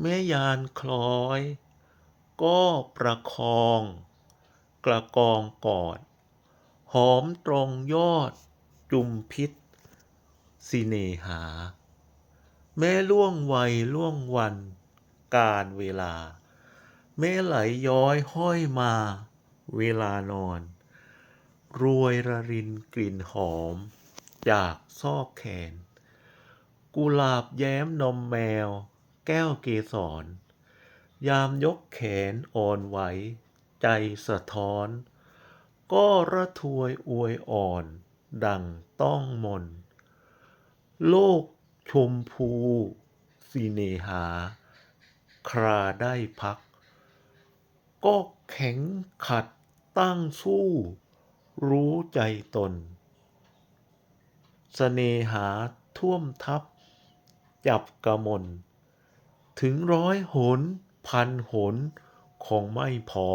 แม่ยานคล้อย ก็ประคอง กระกองกอด หอมตรงยอด จุมพิษสิเนหา แม่ล่วงวัยล่วงวัน การเวลา แม่ไหลย้อยห้อยมา เวลานอน รวยระรินกลิ่นหอม จากซอกแขน กุหลาบแย้มนมแมว แก้วเกสร ยามยกแขนอ่อนไหว ใจสะท้อน ก็ระทวยอวยอ่อน ดังต้องมน โลกชมพูสิเนหา คราได้พัก ก็แข็งขัดตั้งสู้ รู้ใจตนเสนหาท่วมทับ จับกระมน ถึงร้อยหน พันหน คงไม่พอ